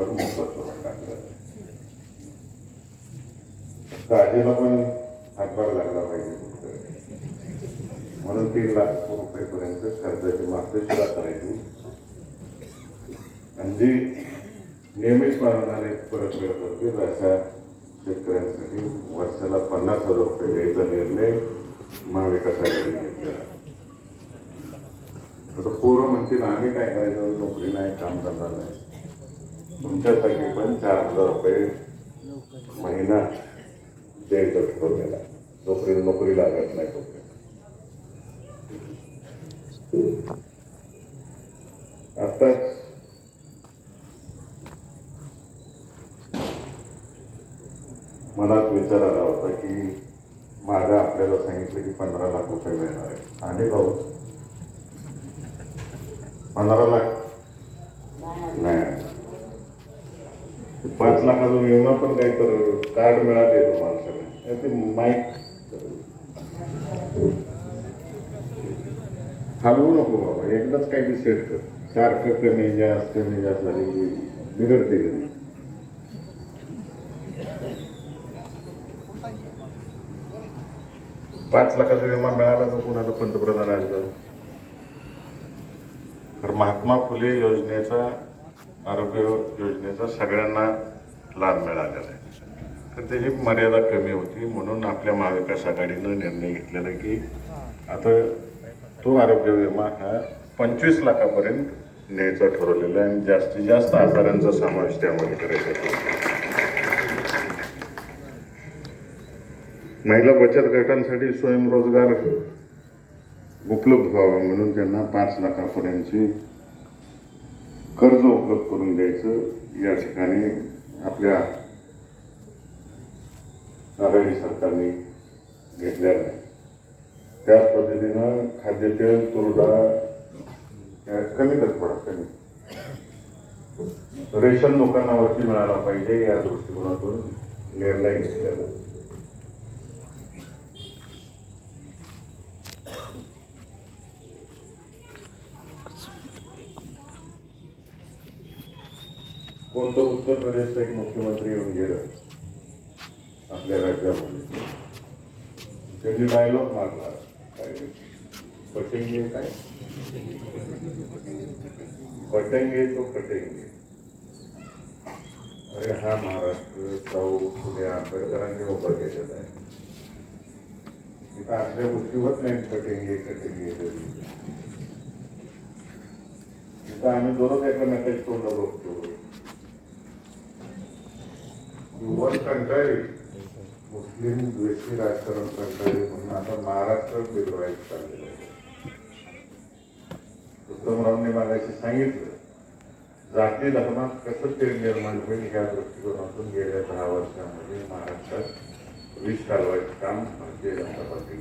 घर मोफत करून काळजीला पण हातभार लागला पाहिजे म्हणून तीन लाख रुपयेपर्यंत खर्चाची माफी करायची. आणि जी नियमितपणाने परतफेड करतील अशा शेतकऱ्यांसाठी वर्षाला पन्नास हजार रुपये द्यायचा निर्णय महाविकास आघाडीने घेतलेला आता पोरं म्हणतील आम्ही काय करायचं? नोकरी नाही काम करणार नाही. तुमच्यासाठी पण चार हजार रुपये महिना द्यायचं ठरवलेला जोपर्यंत नोकरी लागत नाही तोपर्यंत. आता मनात विचार आला होता की माझ्या आपल्याला सांगितलं की पंधरा लाख रुपये मिळणार आहे आणि भाऊ? पंधरा लाख? नाही. पाच लाखाचा विमा पण काही तर कार्ड मिळाले तुम्हाला सगळं. ते माईक. हलवू नको बाबा एकदाच काही बी सेट कर. सारखं कमी जास्त कमी जास्त झाली की बिघडते पाच लाखाचा विमा मिळाला तर कुणाला पंतप्रधानाचं तर महात्मा फुले योजनेचा आरोग्य योजनेचा सगळ्यांना लाभ मिळालेला आहे. तर त्याची मर्यादा कमी होती. म्हणून आपल्या महाविकास आघाडीनं निर्णय घेतलेला की आता तो आरोग्य विमा हा पंचवीस लाखापर्यंत न्यायचा ठरवलेला आहे आणि जास्तीत जास्त आजारांचा समावेश त्यामध्ये करायचा महिला बचत गटांसाठी स्वयंरोजगार उपलब्ध व्हावा म्हणून त्यांना पाच लाखापर्यंतची कर्ज उपलब्ध करून द्यायचं या ठिकाणी आपल्या आघाडी सरकारने घेतल्या आहे त्याच पद्धतीनं खाद्यतेल तुरडा या कमी कमी. रेशन लोकांना वरती मिळाला पाहिजे या दृष्टिकोनातून निर्णय घेतलेला. कोणतं उत्तर प्रदेशचा एक मुख्यमंत्री येऊन गेलं? आपल्या राज्यामध्ये. त्यांनी डायलॉग मारला. काय? पटेंगे काय? पटेंगे तो पटेंगे. अरे हा महाराष्ट्र साऊथ पुणे आंबेडकरांनी उभा केलेला आहे. तिथं आपल्या गोष्टी होत नाही कटेंगे कटेंगे तिथं आम्ही दररोज एकमेकांच्या तोंड बघतो. युवक कंटाळी मुस्लिम द्वेषी राजकारण कंटाळी म्हणून आता महाराष्ट्र बिघडवायचं चाललेलं आहे. उत्तमरावने मागायचे सांगितलं जाती धर्मात कसं ते निर्माण होईल ह्या दृष्टिकोनातून गेल्या दहा वर्षामध्ये महाराष्ट्रात वीज चालवायचं काम भारतीय जनता पार्टी